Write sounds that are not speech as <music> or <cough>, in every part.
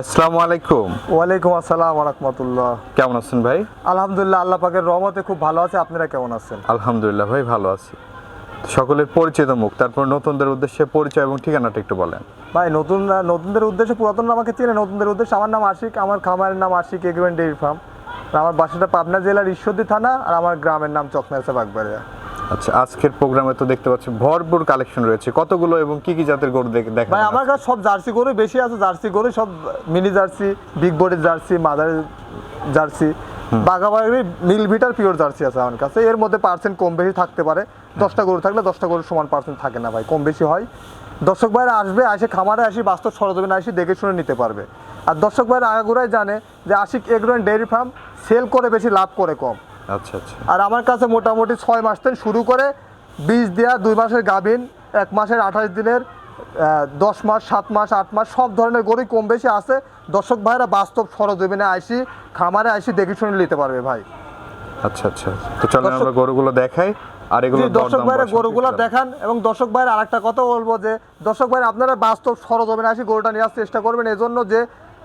আসসালামু আলাইকুম। ওয়ালাইকুম আসসালাম রহমতুল্লাহ। কেমন আছেন ভাই? আলহামদুলিল্লাহ আল্লাহ পাকের রহমতে খুব ভালো আছে। আপনারা কেমন আছেন? আলহামদুলিল্লাহ ভাই ভালো আছি। সকলের পরিচিত মুখ তারপর নতুনদের উদ্দেশ্যে পরিচয় এবং ঠিকানাটা একটু বলেন। ভাই নতুন নতুনদের উদ্দেশ্যে পুরাতন আমাকে চেনে নতুনদের উদ্দেশ্যে আমার নাম আশিক আমার খামারের নাম আশিক এগ্রিমেন্ট ডেয়ারি ফার্ম। আর আমার বাসাটা পাবনা জেলার ঈশ্বরদী থানা আর আমার গ্রামের নাম চকনারসা বাগবাড়িয়া আচ্ছা আজকের প্রোগ্রামে তো দেখতে পাচ্ছি ভরপুর কালেকশন রয়েছে। কতগুলো এবং কি কি জাতের গরু দেখে ভাই আমার কাছে সব জার্সি গরু বেশি আছে জার্সি গরু সব মিনি জার্সি বিগ বডির জার্সি মাদার জার্সি। বাঘাবাড়ি মিল ভিটার পিওর জার্সি আছে আমার কাছে। এর মধ্যে পার্সেন্ট কম বেশি থাকতে পারে। দশটা গরু থাকলে দশটা গরু সমান পার্সেন্ট থাকে না ভাই কম বেশি হয়। দর্শক ভাইরা আসবে আসে খামারে আসি বাস্তব সরজমিনে আসি দেখে শুনে নিতে পারবে। আর দর্শক ভাইরা আগাগোড়াই জানে যে Ashik agro and dairy farm sale করে বেশি লাভ করে কম। আচ্ছা আচ্ছা। আর আমার কাছে মোটামুটি ছয় মাস থেকে শুরু করে বীজ দেওয়া দুই মাসের গাভিন এক মাসের আঠাশ দিনের দশ মাস সাত মাস আট মাস সব ধরনের গরুই কম বেশি আছে। দর্শক ভাইরা বাস্তব সরজমিনে আইসি খামারে আইসি দেখে শুনে নিতে পারবে ভাই। আচ্ছা আচ্ছা। তো চলেন দর্শক- আমরা গরুগুলো দেখাই আর এগুলো দর্শক ভাইরা গরুগুলো দেখান এবং দর্শক ভাইয়ের আরেকটা কথা বলব যে দর্শক ভাইরা আপনারা বাস্তব সরজমিনে আসি গরুটা নেওয়ার চেষ্টা করবেন এজন্য যে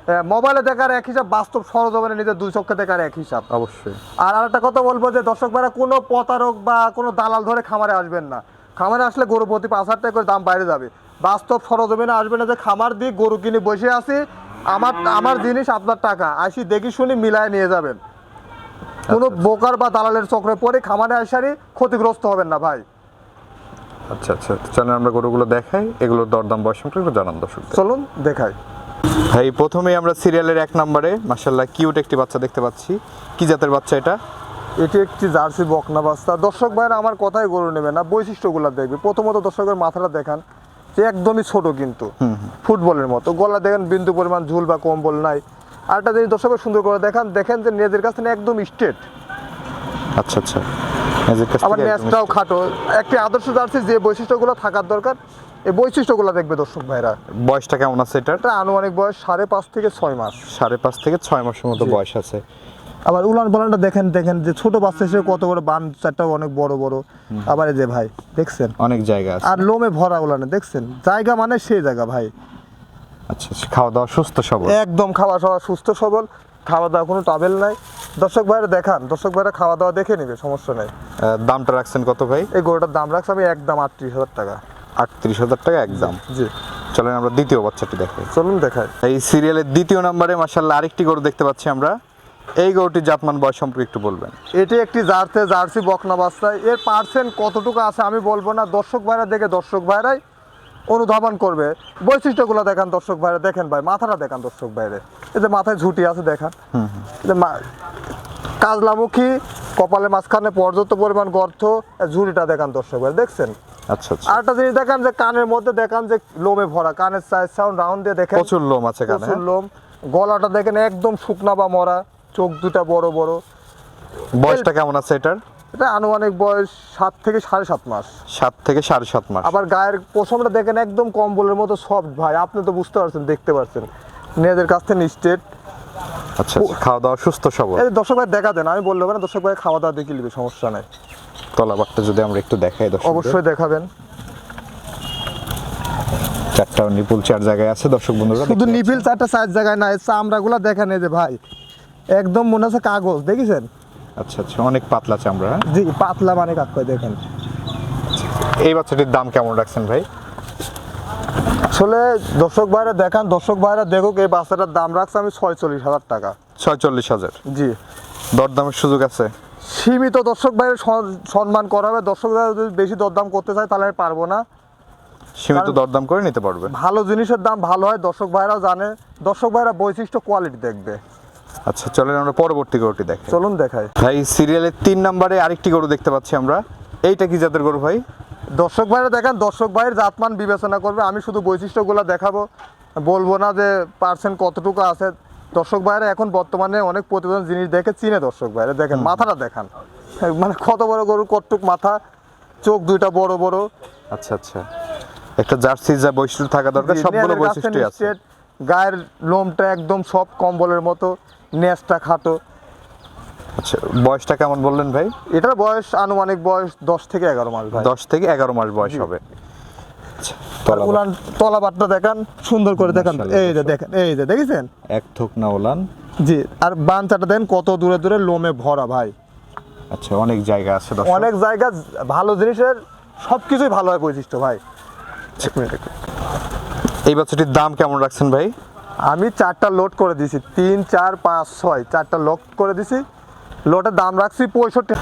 মোবাইলে দেখার এক হিসাব বাস্তব সরজমিনে নিজের দুই চক্ষে দেখার এক হিসাব। অবশ্যই। আর আরেকটা কথা বলব যে দর্শক ভাইরা কোনো প্রতারক বা কোনো দালাল ধরে খামারে আসবেন না। খামারে আসলে গরু প্রতি পাঁচ হাজার টাকা করে দাম বাইরে যাবে। বাস্তব সরজমিনে আসবে না যে খামার দিয়ে গরু কিনে বসে আছি আমার আমার জিনিস আপনার টাকা। আসি দেখি শুনি মিলায় নিয়ে যাবেন। কোনো বোকার বা দালালের চক্রে পরে খামারে আসারই ক্ষতিগ্রস্ত হবেন না ভাই। আচ্ছা আচ্ছা। চলেন আমরা গরুগুলো দেখাই এগুলোর দরদাম বয়স সম্পর্কে জানান দর্শক চলুন দেখাই। ভাই প্রথমেই আমরা সিরিয়ালের এক নম্বরে মাসাল্লাহ কিউট একটি বাচ্চা দেখতে পাচ্ছি। কি জাতের বাচ্চা এটা? এটি একটি জার্সি বকনা বাস্তা দর্শক ভাইরা আমার কথাই গরু নেবে না বৈশিষ্ট্যগুলো দেখবে। প্রথমত দর্শকের মাথাটা দেখান যে একদমই ছোট কিন্তু ফুটবলের মতো। গলা দেখেন বিন্দু পরিমাণ ঝুল বা কম্বল নাই। আরেকটা জিনিস দর্শকের সুন্দর করে দেখান দেখেন যে নেজের কাছে একদম স্ট্রেট আচ্ছা আচ্ছা। আবার straight। খাটো। একটি আদর্শ জার্সি যে বৈশিষ্ট্যগুলো থাকার দরকার এই বৈশিষ্ট্যগুলো দেখবে দর্শক ভাইরা। বয়সটা কেমন আছে এটার? এটা আনুমানিক বয়স সাড়ে পাঁচ থেকে ছয় মাস। সাড়ে পাঁচ থেকে ছয় মাসের মতো বয়স আছে। আবার উলান পালানটা দেখেন দেখেন যে ছোট বাচ্চা হিসেবে কত বড় বান চারটাও অনেক বড় বড়। আবার এই যে ভাই দেখছেন? অনেক জায়গা আছে। আর লোমে ভরা উলানে দেখছেন? জায়গা মানে সেই জায়গা ভাই। আচ্ছা আচ্ছা খাওয়া দাওয়া সুস্থ সবল। একদম খাওয়া দাওয়া সুস্থ সবল। খাওয়া দাওয়া কোনো টাবেল নাই। দর্শক ভাইরা দেখান দর্শক ভাইরা খাওয়া দাওয়া দেখে নিবে সমস্যা নাই। দামটা রাখছেন কত ভাই? এই গরুটার দাম রাখছে আমি একদম আটত্রিশ হাজার টাকা। আটত্রিশ হাজার টাকা একদম জি চলেন আমরা দ্বিতীয় বাচ্চাটি দেখাই। চলুন দেখাই। এই সিরিয়ালের দ্বিতীয় নম্বরে মাসাল্লাহ আরেকটি গরু দেখতে পাচ্ছি আমরা। এই গরুটির জাতমান বয়স সম্পর্কে একটু বলবেন। এটি একটি জার্সি জার্সি বকনা বাচ্চা। এর পার্সেন্ট কতটুকু আছে আমি বলব না। দর্শক ভাইরা দেখে দর্শক ভাইরাই অনুধাবন করবে। বৈশিষ্ট্যগুলো দেখান দর্শক ভাইরা। দেখেন ভাই মাথাটা দেখান দর্শক ভাইরে। এই যে মাথায় ঝুটি আছে দেখান। কাজলামুখী কপালের মাঝখানে পর্যাপ্ত পরিমাণ গর্ত ঝুড়িটা দেখান দর্শক ভাই দেখছেন? আচ্ছা আচ্ছা। আরেকটা জিনিস দেখান যে কানের মধ্যে দেখান যে লোমে ভরা কানের সাইজ সাউন্ড রাউন্ড দিয়ে দেখেন। প্রচুর লোম আছে কানে প্রচুর লোম। গলাটা দেখেন একদম শুকনা বা মরা চোখ দুটা বড় বড়। বয়সটা কেমন আছে এটার? এটা আনুমানিক বয়স সাত থেকে সাড়ে সাত মাস। সাত থেকে সাড়ে সাত মাস। আবার গায়ের পশমটা দেখেন একদম কম্বলের মতো সফট ভাই। আপনি তো বুঝতে পারছেন দেখতে পারছেন। নিজেদের কাছ থেকে স্টেট আচ্ছা আচ্ছা, খাওয়া দাওয়া সুস্থ সবল। দর্শক ভাই দেখা দেন আমি বললে না দর্শক ভাই খাওয়া দাওয়া দেখে নিবে সমস্যা নাই। তলাবারটা যদি আমরা একটু দেখাই দর্শক অবশ্যই দেখাবেন। চারটা নিপুল চার জায়গায় আছে দর্শক বন্ধুরা শুধু নিপিল চারটা সাইজ জায়গায় নাই চামড়াগুলো দেখেন এই যে ভাই। একদম মনে হচ্ছে কাগজ দেখেছেন? আচ্ছা আচ্ছা অনেক পাতলা চামড়া হ্যাঁ? জি পাতলা মানে কাক দেখেন। এই বাচ্চাটির দাম কেমন রাখছেন ভাই? আসলে দর্শক ভাইরা দেখান দর্শক ভাইরা দেখুক এই বাচ্চাটার দাম রাখছে আমি ছয়চল্লিশ হাজার টাকা। ছয়চল্লিশ হাজার। জি। দরদামের সুযোগ আছে? সীমিত দর্শক ভাইয়ের সম্মান করা হবে দর্শক ভাইরা যদি বেশি দরদাম করতে চায় তাহলে আমি পারব না। সীমিত দরদাম করে নিতে পারবে। ভালো জিনিসের দাম ভালো হয় দর্শক ভাইরাও জানে। দর্শক ভাইরা বৈশিষ্ট্য কোয়ালিটি দেখবে। আচ্ছা চলেন আমরা পরবর্তী গরুটি দেখি চলুন দেখাই। ভাই সিরিয়ালের তিন নম্বরে আরেকটি গরু দেখতে পাচ্ছি আমরা। এইটা কি জাতের গরু ভাই? দর্শক ভাইরা দেখেন দর্শক ভাইয়ের জাতমান বিবেচনা করবে। আমি শুধু বৈশিষ্ট্যগুলো দেখাবো। বলব না যে পার্সেন্ট কতটুকু আছে। দর্শক ভাইরা এখন বর্তমানে অনেক প্রতিবেদন জিনিস দেখে চিনে দর্শক ভাইরা। দেখেন মাথাটা দেখান। মানে কত বড় গরু কতটুক মাথা চোখ দুইটা বড় বড়। আচ্ছা আচ্ছা। একটা জার্সি যা বৈশিষ্ট্য থাকা দরকার সবগুলো বৈশিষ্ট্যই আছে। গায়ের লোমটা একদম সব কম্বলের মতো নেজটা খাটো। আচ্ছা বয়সটা কেমন বললেন ভাই? এটার বয়স আনুমানিক বয়স দশ থেকে এগারো মাস ভাই। দশ থেকে এগারো মাস বয়স হবে। আচ্ছা। উলান তলা বাটটা দেখান সুন্দর করে দেখান। এই যে দেখেন এই যে দেখেছেন? এক থোক না ওলান জি আর বাঞ্চাটা দেন কত দূরে দূরে লোমে ভরা ভাই। আচ্ছা অনেক জায়গা আছে অনেক জায়গা ভালো জিনিসের সবকিছুই ভালো হয় বৈশিষ্ট্য ভাই। এই বাচ্চাটির দাম কেমন রাখছেন ভাই? আমি চারটা লোড করে দিছি তিন চার পাঁচ ছয় চারটা লোড করে দিছি লোটের দাম রাখছি পঁয়ষট্টি।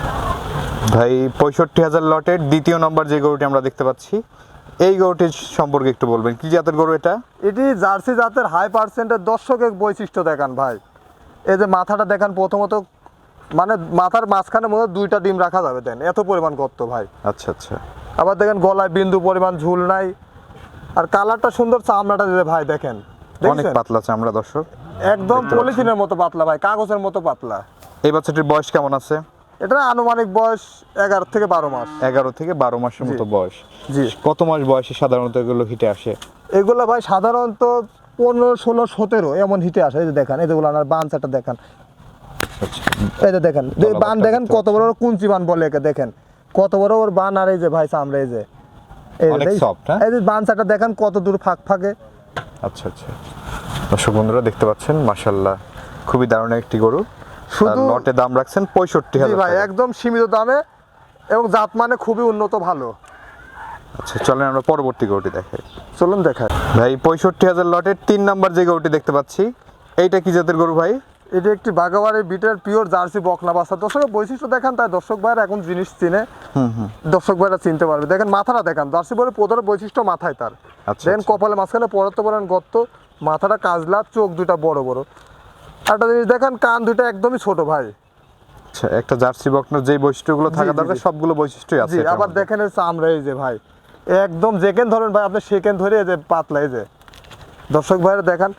ভাই পঁয়ষট্টি হাজার লটের দ্বিতীয় নম্বর যে গরুটি আমরা দেখতে পাচ্ছি এই গরুটির সম্পর্কে একটু বলবেন। কি জাতের গরু এটা? এটি জার্সি জাতের হাই পার্সেন্টের দর্শকের বৈশিষ্ট্য দেখান ভাই। এই যে মাথাটা দেখান প্রথমত মানে মাথার মাঝখানে হয় দুইটা ডিম রাখা যাবে দেন। এত পরিমাণ গর্ত ভাই। আচ্ছা আচ্ছা। আবার দেখেন গলায় বিন্দু পরিমাণ ঝুল নাই। আর কালারটা সুন্দর চামড়াটা দিলে ভাই দেখেন। অনেক পাতলা চামড়া দর্শক। একদম পলিথিনের মতো পাতলা ভাই কাগজের মতো পাতলা। এই বাচ্চাটির বয়স কেমন আছে? এটা আনুমানিক বয়স এগারো থেকে বারো মাস। এগারো থেকে বারো মাসের মতো বয়স। জি। কত মাস বয়সে সাধারণত এগুলো হিটে আসে? এগুলো ভাই সাধারণত পনেরো ষোলো সতেরো এমন হিটে আসে এই যে দেখেন এই যেগুলো আমার বানচাটা দেখান। আচ্ছা। এই যে দেখেন বান দেখেন কত বড় কুঞ্চি বান বলে একে দেখেন। কত বড় ওর বান আর এই যে ভাই চামড়া এই যে। এই যে হ্যাঁ? বানচাটা দেখেন কত দূর ফাঁক ফাঁকে। আচ্ছা আচ্ছা। দর্শক বন্ধুরা দেখতে পাচ্ছেন মাশাল্লাহ খুবই দারুণ একটি গরু। শুধু- লটে দাম রাখছেন পঁয়ষট্টি হাজার ভাই একদম সীমিত দামে এবং জাত মানে খুবই উন্নত ভালো। আচ্ছা চলেন আমরা পরবর্তী গরুটি দেখাই। চলুন দেখায় ভাই পঁয়ষট্টি হাজার লটের তিন নাম্বার যে গরুটি দেখতে পাচ্ছি এইটা কি জাতের গরু ভাই? এটি একটি বাগাবাড়ির বিটের পিওর জার্সি বকনা বাচ্চা দর্শকের বৈশিষ্ট্য দেখান তাই দর্শক ভাইরা এখন জিনিস চিনে। দর্শক ভাইরা চিনতে পারবে। দেখেন মাথাটা দেখান জার্সি বলে প্রধান বৈশিষ্ট্য মাথায় তার। আচ্ছা, দেখেন আচ্ছা। কপালে মাঝখানে পড়াতে পারেন গর্ত মাথাটা কাজলা চোখ দুটা বড় বড়। একটা জিনিস দেখেন কান দুটা একদমই ছোট ভাই। আচ্ছা একটা জার্সি বকনার যে বৈশিষ্ট্যগুলো থাকা দরকার সবগুলো বৈশিষ্ট্যই আছে আবার দেখেন এই চামড়া এই যে ভাই একদম যেকেন ধরেন ভাই আপনি সেকেন্ড ধরে এই যে পাতলা এই যে। দর্শক ভাইরা দেখান।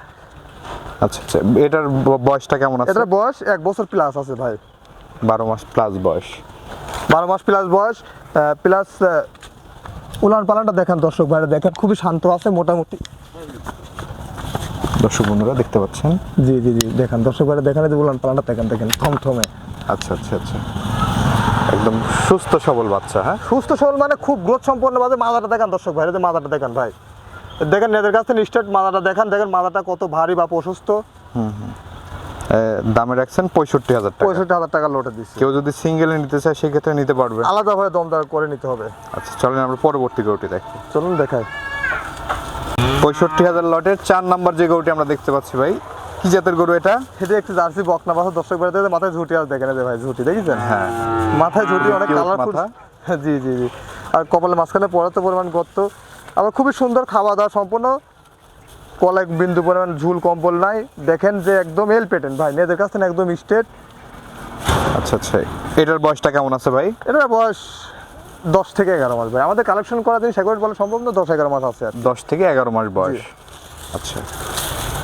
আচ্ছা আচ্ছা এটার বয়সটা কেমন আছে? এটার বয়স এক বছর প্লাস আছে ভাই। বারো মাস প্লাস বয়স। বারো মাস প্লাস বয়স প্লাস উলান পালানটা দেখেন দর্শক ভাইরা দেখেন খুবই শান্ত আছে মোটামুটি। দর্শক বন্ধুরা দেখতে পাচ্ছেন? জি জি জি দেখেন। দর্শক ভাইরা দেখেন যে উলান পালানটা দেখেন দেখেন থমথমে। আচ্ছা আচ্ছা আচ্ছা। একদম সুস্থ সবল বাচ্চা হ্যাঁ? সুস্থ সবল মানে খুব গ্রোথ সম্পন্ন বাজে মাথাটা দেখেন দর্শক ভাইরা যে মাথাটা দেখেন ভাই। দেখেন এদের কাছ থেকে স্টেট মাথাটা দেখেন। দেখেন মাথাটা কত ভারী বা প্রশস্ত এ, দামে রাখছেন পঁয়ষট্টি হাজার টাকা। পঁয়ষট্টি হাজার টাকা লোটে দিচ্ছি। কেউ যদি সিঙ্গেলে নিতে চায় সেক্ষেত্রে নিতে পারবে। আলাদাভাবে দমদার করে নিতে হবে। আচ্ছা চলেন আমরা পরবর্তী গরুটি দেখি। চলুন দেখাই। পঁয়ষট্টি হাজার লটের চার নাম্বার যে গরুটি আমরা দেখতে পাচ্ছি ভাই। কি জাতের গরু এটা? সেটা একটি জার্সি বকনা বাসা দর্শক বেড়াতে মাথায় ঝুটি আছে দেখেন ভাই ঝুটি দেখেছেন? হ্যাঁ। মাথায় ঝুটি অনেক কালারফুল মাথা। <laughs> জি জি জি। আর কপালের মাঝখানে পড়াতে পরিমাণ গর্ত। আবার খুবই সুন্দর খাওয়া দাওয়া সম্পূর্ণ। কলেক বিন্দু পরিমাণ ঝুল কম্বল নাই। দেখেন যে একদম এল পেটেন ভাই। মেয়েদের কাছ থেকে একদম স্টেট। আচ্ছা আচ্ছা। এটার বয়সটা কেমন আছে ভাই? এটার বয়স দশ থেকে এগারো মাস ভাই আমাদের কালেকশন করা দিন সেগুলো বলা সম্ভব না দশ এগারো মাস আছে দশ থেকে এগারো মাস বয়স। আচ্ছা।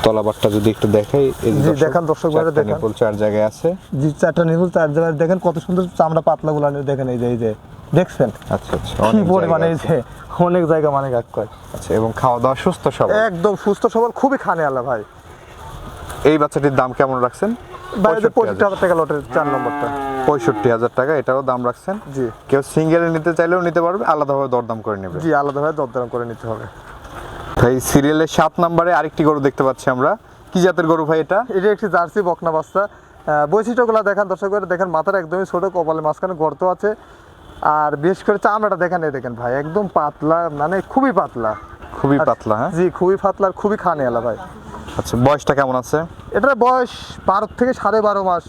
তলাবারটা যদি একটু দেখাই জি, দেখান, দর্শক ভাইরা দেখান। nipple চার জায়গায় আছে। জি চারটা নিবুল চার জায়গায় দেখেন কত সুন্দর চামড়া পাতলা গুলানো দেখেন এই যে এই যে দেখছেন? আচ্ছা আচ্ছা অনেক পরিমাণে এই যে অনেক জায়গা মানে কাজ করে। আচ্ছা এবং খাওয়া দাওয়া সুস্থ সব একদম সুস্থ সবল খুবই খানে আলা ভাই। এই বাচ্চাটির দাম কেমন রাখছেন? বাইরে পঁয়ষট্টি হাজার টাকা লটের চার নম্বরটা। পঁয়ষট্টি হাজার টাকা এটারও দাম রাখছেন? জি। কেউ সিঙ্গেলে নিতে চাইলেও নিতে পারবে আলাদাভাবে দরদাম করে নেবে। জি আলাদাভাবে দরদাম করে নিতে হবে। সিরিয়ালের সাত নম্বরে আরেকটি গরু দেখতে পাচ্ছি আমরা। কি জাতের গরু ভাই এটা? এটা একটি জার্সি বকনা বাচ্চা বৈশিষ্ট্যগুলো দেখেন দর্শক দেখেন মাথার একদমই ছোট কপালে মাঝখানে গর্ত আছে। আর বিশেষ করে চামড়াটা দেখেন এই দেখেন ভাই একদম পাতলা মানে খুবই পাতলা। খুবই পাতলা হ্যাঁ? জি খুবই পাতলা আর খুবই খানে আলা ভাই। আচ্ছা বয়সটা কেমন আছে? এটার বয়স বারো থেকে সাড়ে বারো মাস।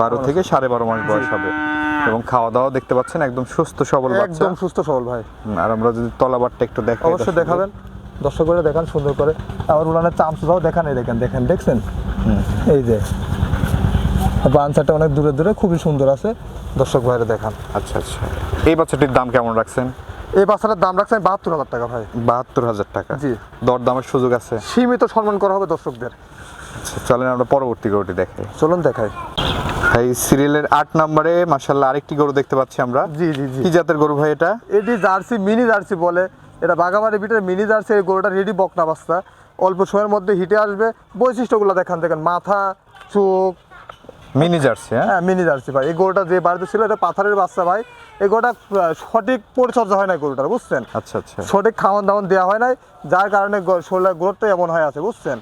বারো থেকে সাড়ে বারো মাস বয়স হবে। এবং খাওয়া দাওয়া দেখতে পাচ্ছেন একদম সুস্থ সবল বাচ্চা। একদম সুস্থ সবল ভাই। আর আমরা যদি তলাবারটা একটু দেখাই অবশ্যই দেখাবেন। দর্শক করে দেখান সুন্দর করে। আবার উনানের চামচুটাও দেখান এই দেখেন দেখেন দেখছেন? এই যে। বাঞ্চাটা অনেক দূরে দূরে খুবই সুন্দর আছে। দর্শক ভাইরা দেখান। আচ্ছা আচ্ছা। এই বাচ্চাটির দাম কেমন রাখছেন? এই বাচ্চাটার দাম রাখছেন বাহাত্তর হাজার টাকা ভাই। বাহাত্তর হাজার টাকা। জি। দরদামের সুযোগ আছে। সীমিত সম্মান করা হবে দর্শকদের। আচ্ছা চলেন আমরা পরবর্তী গরুটি দেখাই। চলুন দেখাই। ভাই সিরিয়ালের আট নম্বরে মাসাল্লাহ আরেকটি গরু দেখতে পাচ্ছি আমরা। জি জি জি। কি জাতের গরু ভাই এটা? এটি জার্সি মিনি জার্সি বলে। এটা বাগাবাড়ি বিটের মিনি জার্সি এই গরুটা রেডি বকনা বাস্তা অল্প সময়ের মধ্যে হিটে আসবে। বৈশিষ্ট্যগুলো দেখান দেখেন মাথা চোখ। মিনি জার্সি হ্যাঁ? হ্যাঁ মিনি জার্সি ভাই। এই গরুটা যে বাড়িতে ছিল এটা পাথারের বাচ্চা ভাই। এই আহ, সঠিক পরিচর্যা হয় না গরুটার বুঝছেন? আচ্ছা আচ্ছা। সঠিক খাওয়ান দাওয়ান দেওয়া হয় নাই যার কারণে শরীরের গ্রোথটা এমন হয়ে আছে বুঝছেন?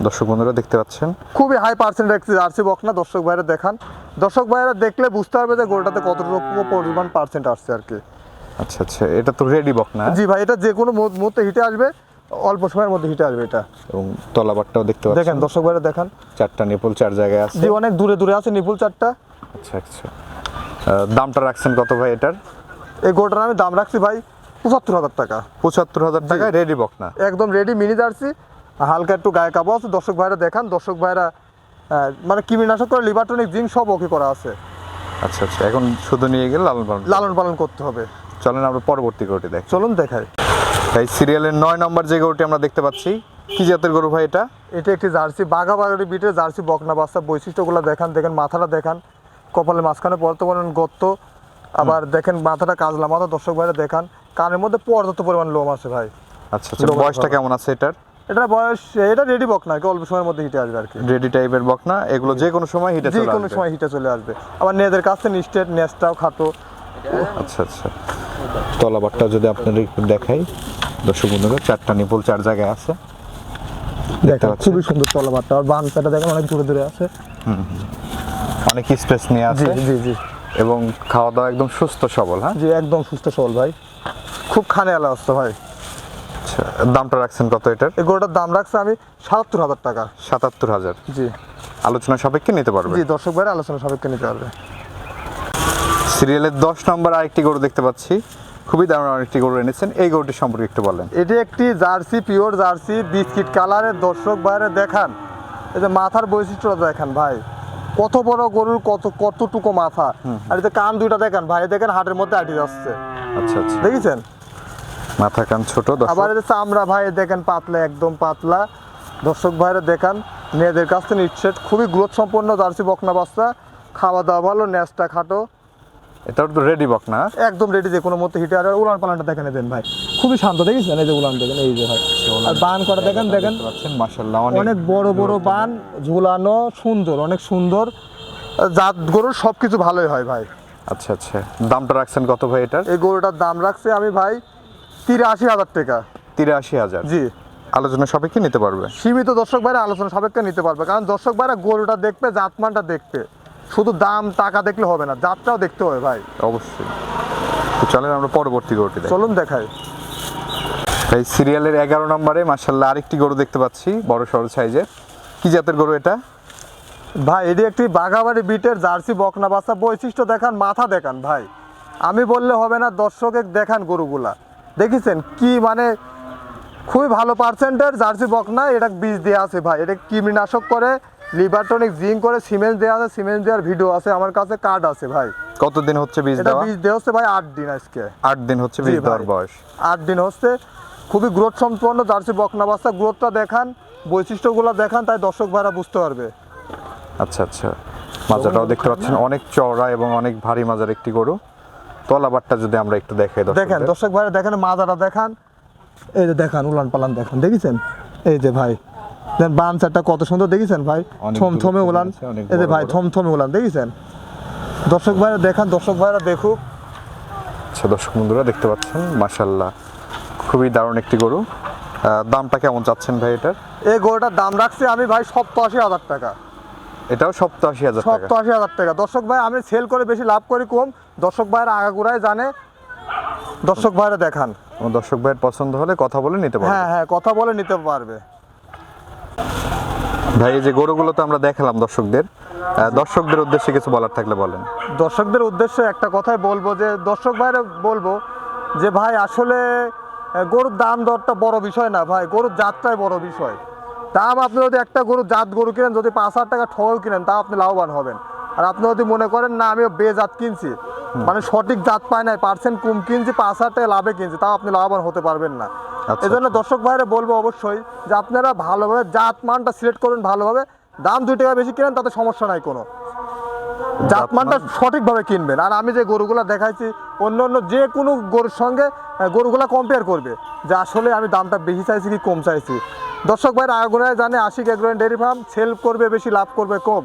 দর্শক বন্ধুরা দেখতে পাচ্ছেন? খুবই হাই পার্সেন্ট একটি জার্সি বক না দর্শক ভাইরা দেখান। দর্শক ভাইরা দেখলে বুঝতে পারবে যে গরুটাতে কতটুকু পরিমাণ পার্সেন্ট আসছে আর কি। আচ্ছা আচ্ছা এটা তো রেডি বক না? জি ভাই এটা যে কোনো মুহূর্ত- হিটে আসবে অল্প সময়ের মধ্যে হিটে আসবে এটা। এবং তলাবারটাও দেখতে পাচ্ছেন? দেখেন দর্শক ভাইরা দেখান। চারটা নিপুল চার জায়গায় আছে। জি অনেক দূরে দূরে আছে নিপুল চারটা। আচ্ছা আচ্ছা। দামটা রাখছেন কত ভাই এটার? এই গরুটার আমি দাম রাখছি ভাই পঁচাত্তর হাজার টাকা। পঁচাত্তর হাজার টাকায় রেডি বক না? একদম রেডি মিনি জার্সি। হালকা একটু গায়ে কাবো আছে দর্শক ভাইরা দেখান দর্শক ভাইরা মানে কৃমিনাশক করে লিভারটনিক জিঙ্ক সব ওকে করা আছে। আচ্ছা আচ্ছা এখন শুধু নিয়ে গেলে লালন পালন লালন পালন করতে হবে। চলেন আমরা পরবর্তী গরুটি দেখ। চলুন দেখাই। এই সিরিয়ালের নয় নম্বর যে গরুটি আমরা দেখতে পাচ্ছি কি জাতের গরু ভাই এটা? এটা একটি জার্সি বাঘা বাঘাবাড়ি বিটের জার্সি বকনা বাচ্চা বৈশিষ্ট্যগুলো দেখান দেখেন মাথাটা দেখান। কপালের মাঝখানে পড়তে পারেন গর্ত। আবার দেখেন মাথাটা কাজলা মাথা দর্শক ভাইরা দেখান। কানের মধ্যে পর্যাপ্ত পরিমাণ লোম আছে ভাই। আচ্ছা আচ্ছা বয়সটা কেমন আছে এটার? এটা বয়স এটা রেডি বক না অল্প সময়ের মধ্যে হিটে আসবে আর কি। রেডি টাইপের বক না এগুলো যে কোনো সময় হিটে যে কোনো সময় হিটে চলে আসবে। আবার নেদের কাছে নিস্টেট নেস্টাও খাটো। আচ্ছা আচ্ছা। তলাবারটা যদি আপনাদের একটু দেখাই। দর্শক বন্ধুরা চারটা নিপুল চার জায়গায় আছে। পাচ্ছেন। খুবই সুন্দর তলাবারটা। আর বানসাটা দেখেন অনেক দূরে দূরে আছে। অনেক স্পেস নিয়ে আছে। জি জি। এবং খাওয়া দাওয়া একদম সুস্থ সবল হ্যাঁ? জি একদম সুস্থ সবল ভাই। খুব খানে আলা আসতো ভাই। আচ্ছা দামটা রাখছেন কত এটার? এই গরুটার দাম রাখছে আমি সাতাত্তর হাজার টাকা। সাতাত্তর হাজার? জি। আলোচনা সাপেক্ষে নিতে পারবে? জি দর্শক ভাইরা আলোচনা সাপেক্ষে নিতে পারবে। সিরিয়ালের দশ নম্বর আরেকটি গরু দেখতে পাচ্ছি। খুবই দারুণ আরেকটি গরু এনেছেন। এই গরুটি সম্পর্কে একটু বলেন। এটি একটি জার্সি পিওর জার্সি বিস্কিট কালারের। দর্শক বাইরে দেখান। এই যে মাথার বৈশিষ্ট্যটা দেখান ভাই। কত বড় গরুর কত কতটুকু মাথা? আর এই যে কান দুইটা দেখেন ভাই দেখেন হাটের মধ্যে আটি যাচ্ছে। আচ্ছা আচ্ছা। দেখেছেন? মাথা কান ছোট আবার এই চামড়া ভাই দেখেন পাতলা একদম পাতলা। দর্শক ভাইরা দেখান মেয়েদের কাছ থেকে নিচ্ছে খুবই গ্রোথ সম্পন্ন জার্সি বকনা বাচ্চা। খাওয়া দাওয়া ভালো ন্যাসটা খাটো। এটাও তো রেডি বক না? একদম রেডি যে কোনো মতো হিটে আর উলান পালানটা দেখেন দেন ভাই। খুবই শান্ত দেখেছেন? এই যে উলান দেখেন এই যে ভাই। আর বান করা দেখেন দেখেন দেখতে মাশাআল্লাহ অনেক অনেক বড় বড় বান ঝুলানো সুন্দর অনেক সুন্দর। জাত গরুর সব কিছু ভালোই হয় ভাই। আচ্ছা আচ্ছা। দামটা রাখছেন কত ভাই এটার? এই গরুটার দাম রাখছে আমি ভাই তিরাশি হাজার টাকা। তিরাশি হাজার? জি। আলোচনা সাপেক্ষে নিতে পারবে? সীমিত দর্শক ভাইরা আলোচনা সাপেক্ষে নিতে পারবে কারণ দর্শক ভাইরা গরুটা দেখবে জাতমানটা দেখবে। শুধু দাম টাকা দেখলে হবে না জাতটাও দেখতে হবে ভাই। অবশ্যই। তো চলেন আমরা পরবর্তী গরুটি চলুন দেখাই। এই সিরিয়ালের এগারো নম্বরে মাশাআল্লাহ আরেকটি গরু দেখতে পাচ্ছি বড় সড়ো সাইজের। কি জাতের গরু এটা? ভাই এটি একটি বাঘাবাড়ি বিটের জার্সি বকনা বাচ্চা। বৈশিষ্ট্য দেখান মাথা দেখান ভাই। আমি বললে হবে না দর্শকে দেখান গরুগুলা। দেখেছেন কি মানে খুবই ভালো পার্সেন্টের জার্সি বকনা এটা বীজ দেওয়া আছে ভাই। এটা কৃমিনাশক করে লিভারটনিক জিঙ্ক করে সিমেন্ট দেওয়া আছে সিমেন্ট দেওয়ার ভিডিও আছে আমার কাছে কার্ড আছে ভাই। কতদিন হচ্ছে বীজ এটা দেওয়া? বীজ দেওয়া হচ্ছে ভাই আট দিন আজকে। আট দিন হচ্ছে জি বীজ ভাই। দেওয়ার বয়স। আট দিন হচ্ছে খুবই গ্রোথ সম্পন্ন জার্সি বকনা বাচ্চা। গ্রোথটা দেখান বৈশিষ্ট্যগুলো দেখান তাই দর্শক ভাইরা বুঝতে পারবে। আচ্ছা আচ্ছা। মাজাটাও দেখতে পাচ্ছেন অনেক চওড়া এবং অনেক ভারী মাজার একটি গরু। তলাবারটা যদি আমরা একটু দেখাই দেখেন দর্শকদের। দর্শক ভাইরা দেখেন মাজাটা দেখান। এই যে দেখান উলান পালান দেখান দেখেছেন? এই যে ভাই দেন বান চারটা কত সুন্দর দেখেছেন ভাই? থমথমে উলান। এই যে ভাই। থমথমে উলান দেখেছেন? দর্শক ভাইরা দেখান দর্শক ভাইরা দেখুক। আচ্ছা দর্শক বন্ধুরা দেখতে পাচ্ছেন মাশাল্লাহ খুবই দারুণ একটি গরু। দামটা কেমন চাচ্ছেন ভাই এটার? এই গরুটার দাম রাখছি আমি ভাই সপ্তাশি হাজার টাকা। এটাও সপ্তাশি হাজার সপ্তাশি হাজার টাকা। দর্শক ভাই আমি সেল করে বেশি লাভ করি কম। দর্শক ভাইয়ের আগাগুড়ায় জানে। দর্শক ভাইরা দেখান। দর্শক ভাইয়ের পছন্দ হলে কথা বলে নিতে পারবেন হ্যাঁ হ্যাঁ কথা বলে নিতে পারবে। ভাই, এই যে গরুগুলো তো আমরা দেখালাম দর্শকদের। দর্শকদের উদ্দেশ্যে কিছু বলার থাকলে বলেন। দর্শকদের উদ্দেশ্যে একটা কথাই বলব যে, দর্শক ভাইরা বলব যে, ভাই, আসলে গরুর দাম দরটা বড় বিষয় না, ভাই। গরুর জাতটাই বড় বিষয়। দাম আপনি যদি একটা গরু জাত গরু কিনেন, যদি পাঁচ হাজার টাকা ঠগও কিনেন তা আপনি লাভবান হবেন। আর আপনি যদি মনে করেন, না আমি বেজাত কিনছি। মানে সঠিক জাত পায় নাই পার্সেন্ট কম কিনছি পাঁচ হাজার টাকা লাভে কিনছি তাও আপনি লাভবান হতে পারবেন না। আচ্ছা। এই জন্য দর্শক ভাইরা বলব অবশ্যই যে আপনারা ভালোভাবে জাত মানটা সিলেক্ট করুন ভালোভাবে। দাম দুই টাকা বেশি কিনেন তাতে সমস্যা নাই কোনো। জাতমানটা সঠিকভাবে কিনবেন। আর আমি যে গরুগুলো দেখাইছি অন্য অন্য যে কোনো গরুর সঙ্গে গরুগুলা কম্পেয়ার করবে যে আসলে আমি দামটা বেশি চাইছি কি কম চাইছি। দর্শক ভাইরা আগুনায় জানে আশিক এগ্রোয়েন ডেয়ারি ফার্ম সেল করবে বেশি লাভ করবে কম।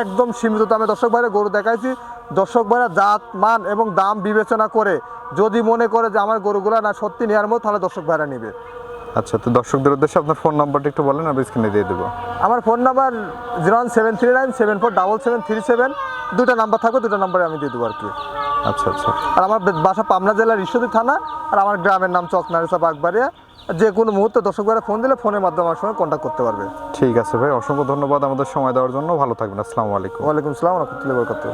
একদম সীমিত দামে দর্শক ভাইরা গরু দেখাইছি। দর্শক ভাইরা জাত মান এবং দাম বিবেচনা করে যদি মনে করে যে আমার গরুগুলা না সত্যি নেওয়ার মতো তাহলে দর্শক ভাইরা নিবে। আচ্ছা তো দর্শকদের উদ্দেশ্যে আপনার ফোন নাম্বারটা একটু বলেন আমি স্ক্রিনে দিয়ে দেবো। আমার phone number zero one seven three nine seven four double seven three seven দুটো নাম্বার থাকবে দুটো নাম্বারে আমি দিয়ে দেবো আর কি। আচ্ছা আচ্ছা। আর আমার বাসা পাবনা জেলার ঈশ্বরী থানা আর আমার গ্রামের নাম চকনারিসা বাগবাড়িয়া। যে কোনো মুহূর্তে দর্শক ভাইরা ফোন দিলে ফোনের মাধ্যমে আমার সঙ্গে কন্ট্যাক্ট করতে পারবে। ঠিক আছে ভাই অসংখ্য ধন্যবাদ আমাদের সময় দেওয়ার জন্য। ভালো থাকবেন আসসালামু আলাইকুম। ওয়ালাইকুম আসসালাম রহমতুল্লাহ বরকাতুহ।